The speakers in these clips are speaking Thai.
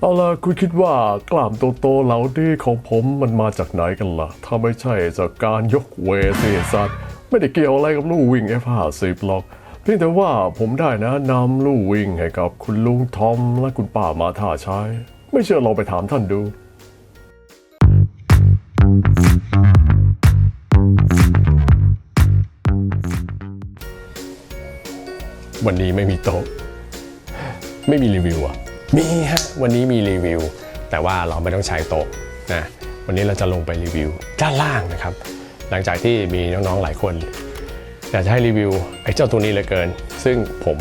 เอาล่ะคุณคิดว่ากล้ามโตๆเหล่านี้ของผมมันมาจากไหนกันล่ะ ถ้าไม่ใช่จากการยกเวทสิสัตว์ ไม่ได้เกี่ยวอะไรกับลู่วิ่ง F50 หรอก เพียงแต่ว่าผมได้นะนำลู่วิ่งให้กับคุณลุงทอมและคุณป้ามาท่าใช้ ไม่เชื่อลองไปถามท่านดูวันนี้ไม่มีโต๊ะ ไม่มีรีวิวอะ มีฮะวันนี้มีรีวิว แต่ว่าเราไม่ต้องใช้โต๊ะนะวันนี้เราจะลงไปรีวิวด้านล่างนะครับ หลังจากที่มีน้องๆหลายคนอยากจะให้รีวิวไอ้เจ้าตัวนี้เหลยเกิน ซึ่งผม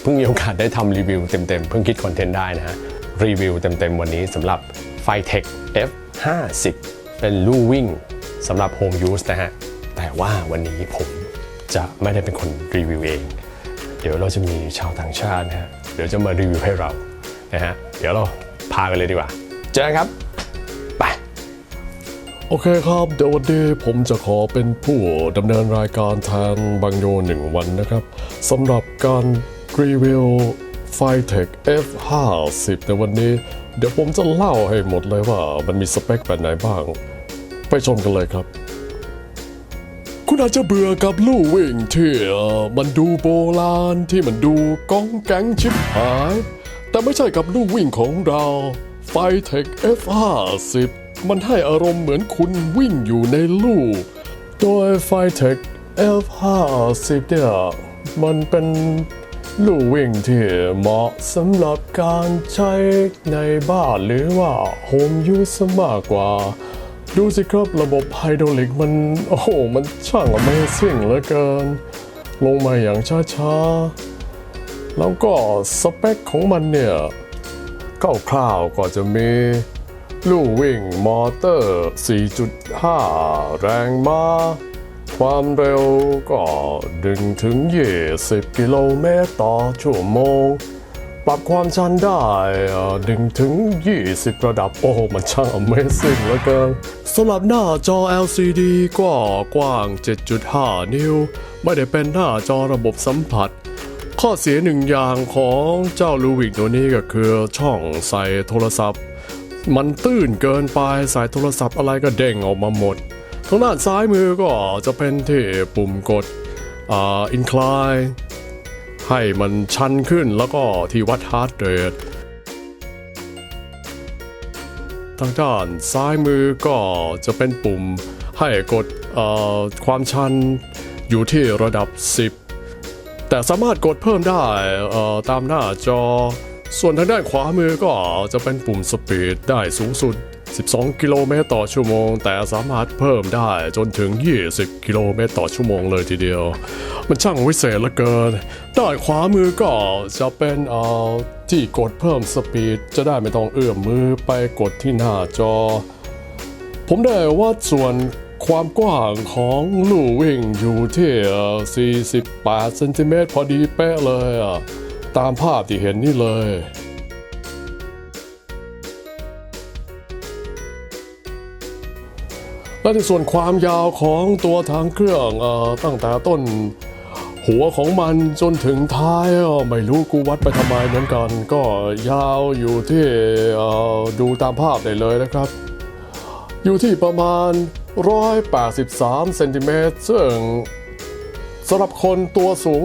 เพิ่งมีโอกาสได้ทำรีวิวเต็มๆ เพิ่งคิดคอนเทนต์ได้นะฮะรีวิวเต็มๆ วันนี้สำหรับ f i t e c h F50 เป็นลู่วิ่งสำหรับ Home Use นะฮะ แต่ว่าวันนี้ผมจะไม่ได้เป็นคนรีวิวเอง เดี๋ยวเราจะมีชาวต่างชาตินะฮะ เดี๋ยวจะมารีวิวให้เรา นะฮะเดี๋ยวเราพากันเลยดีกว่า เจอกันครับไปโอเคครับ เดี๋ยววันนี้ผมจะขอเป็นผู้ดำเนินรายการแทนบางโยหนึ่งวันนะครับสำหรับการรีวิว f i t e c h F50 ในวันนี้ เดี๋ยวผมจะเล่าให้หมดเลยว่ามันมีสเปคแบบไหนบ้าง ไปชมกันเลยครับ คุณอาจจะเบื่อกับลู่วิ่งที่มันดูโบราณที่มันดูก้องแก๊งชิบหาย แต่ไม่ใช่กับลู่วิ่งของเรา f i t e c h F50 มันให้อารมณ์เหมือนคุณวิ่งอยู่ในลู่โดย f i t e c h F50 เนี่ยมันเป็นลู่วิ่งที่เหมาะสำหรับการใช้ในบ้านหรือว่าโฮมยูสมากกว่า ดูสิครับระบบไฮดรอลิกมัน โอ้โห มันช่าง Amazing เหลือเกิน ลงมาอย่างช้าๆ แล้วก็สเปคของมันเนี่ยคร่าวๆก็จะมีลู่วิ่งมอเตอร์ 4.5 แรงม้า ความเร็วก็ดึงถึง 20 กิโลเมตรต่อชั่วโมง ปรับความชันได้ดึงถึง 20 ระดับ โอ้มันช่าง Amazing เหลือเกินสำหรับหน้าจอ LCD ก็กว้าง 7.5 นิ้ว ไม่ได้เป็นหน้าจอระบบสัมผัส ข้อเสียหนึ่งอย่างของเจ้าลูวิกตัวนี้ก็คือช่องใส่โทรศัพท์ มันตื้นเกินไปสายโทรศัพท์อะไรก็เด้งออกมาหมด ทางด้านซ้ายมือก็จะเป็นที่ปุ่มกดอ่า incline ให้มันชันขึ้นแล้วก็ที่วัดฮาร์ดเรททางด้านซ้ายมือก็จะเป็นปุ่มให้กดเอ่อความชันอยู่ที่ระดับ 10 แต่สามารถกดเพิ่มได้เอ่อตามหน้าจอ ส่วนทางด้านขวามือก็จะเป็นปุ่มสปีดได้สูงสุด 12 กิโลเมตรต่อชั่วโมง แต่สามารถเพิ่มได้จนถึง 20 กิโลเมตรต่อชั่วโมงเลยทีเดียว มันช่างวิเศษเหลือเกิน ด้านขวามือก็จะเป็นเอ่อที่กดเพิ่มสปีด จะได้ไม่ต้องเอื้อมมือไปกดที่หน้าจอ ผมได้วัดส่วน ความกว้างของลู่วิ่งอยู่ที่เอ่อ48 เซนติเมตรพอดีเป๊ะเลยอะตามภาพที่เห็นนี่เลย และในส่วนความยาวของตัวทางเครื่องอตั้งแต่ต้น หัวของมันจนถึงท้ายไม่รู้กูวัดไปทำไมเหมือนกัน ก็ยาวอยู่ที่ดูตามภาพได้เลยนะครับ อยู่ที่ประมาณ 183 เซนติเมตร ซึ่งสำหรับคนตัวสูง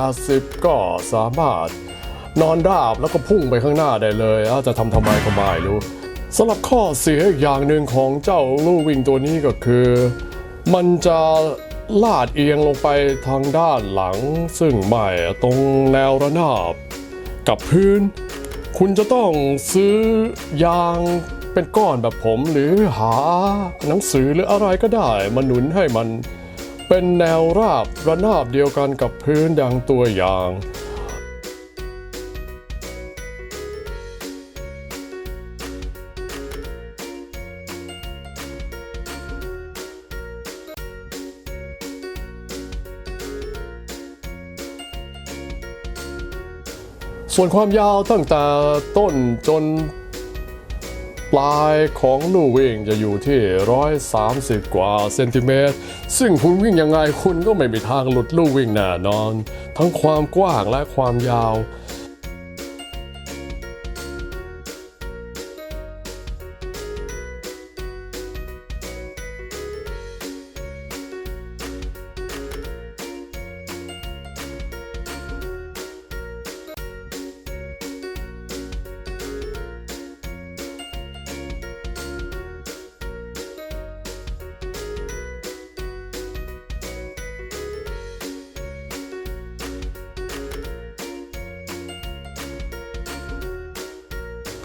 180 ก็สามารถนอนราบแล้วก็พุ่งไปข้างหน้าได้เลยอาจจะทำทำไมก็ไม่รู้สำหรับข้อเสียอีกอย่างหนึ่งของเจ้าลู่วิ่งตัวนี้ก็คือ มันจะลาดเอียงลงไปทางด้านหลัง ซึ่งไม่ตรงแนวระนาบ กับพื้น คุณจะต้องซื้อยาง เป็นก้อนแบบผมหรือหาหนังสือหรืออะไรก็ได้มาหนุนให้มัน เป็นแนวราบระนาบเดียวกันกับพื้นดังตัวอย่างส่วนความยาวตั้งแต่ต้นจน ปลายของลู่วิ่งจะอยู่ที่ 130 กว่าเซนติเมตร ซึ่งคุณวิ่งยังไงคุณก็ไม่มีทางหลุดลู่วิ่งแน่นอน ทั้งความกว้างและความยาว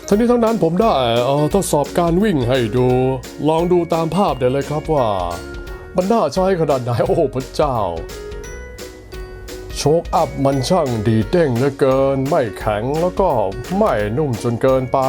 ทั้งนี้ทั้งนั้นผมได้เอ่อทดสอบการวิ่งให้ดู ลองดูตามภาพเดี๋ยวเลยครับว่า มันน่าใช้ขนาดไหนโอ้พระเจ้า โชคอัพมันช่างดีเด้งเหลือเกิน ไม่แข็งแล้วก็ไม่นุ่มจนเกินไป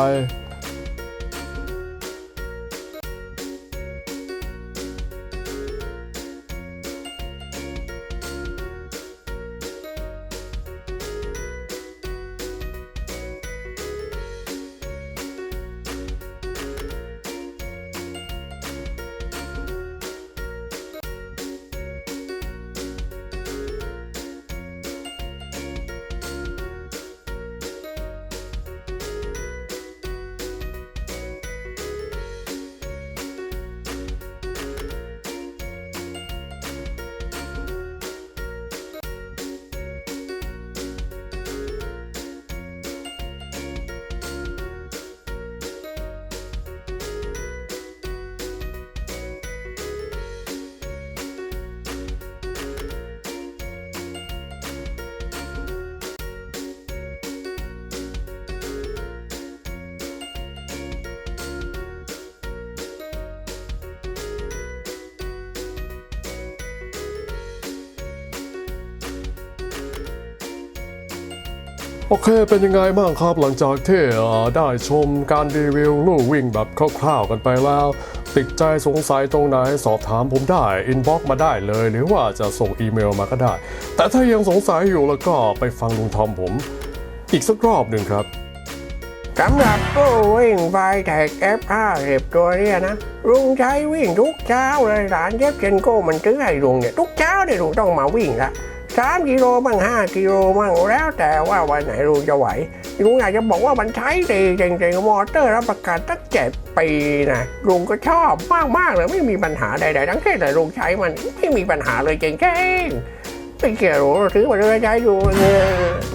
โอเค เป็นยังไงบ้างครับหลังจากที่ได้ชมการรีวิวลู่วิ่งแบบคร่าวๆกันไปแล้ว ติดใจสงสัยตรงไหนสอบถามผมได้ อินบ็อกมาได้เลย หรือว่าจะส่งอีเมลมาก็ได้ แต่ถ้ายังสงสัยอยู่แล้วก็ไปฟังลุงทอมผม อีกสักรอบหนึ่งครับสำหรับตู้วิ่งไฟแท็ก F50 ตัวเนี้ยนะลุงใช้วิ่งทุกเช้าเลยร้านเย็บเจนโก้มันซื้อให้ลุงเนี่ยทุกเช้าเนี่ยลุงต้องมาวิ่งละ สามกิโลบ้างห้ากิโลบ้างแล้วแต่ว่าวันไหนลุงจะไหวลุงอยากจะบอกว่ามันใช้ดีจริงๆมอเตอร์รับประกันตั้งเจ็ดปีนะลุงก็ชอบมากๆเลยไม่มีปัญหาใดๆทั้งที่แต่ลุงใช้มันไม่มีปัญหาเลยจริงๆไม่เกี่ยวหรอกซื้อมาเลยใช้ดูเลย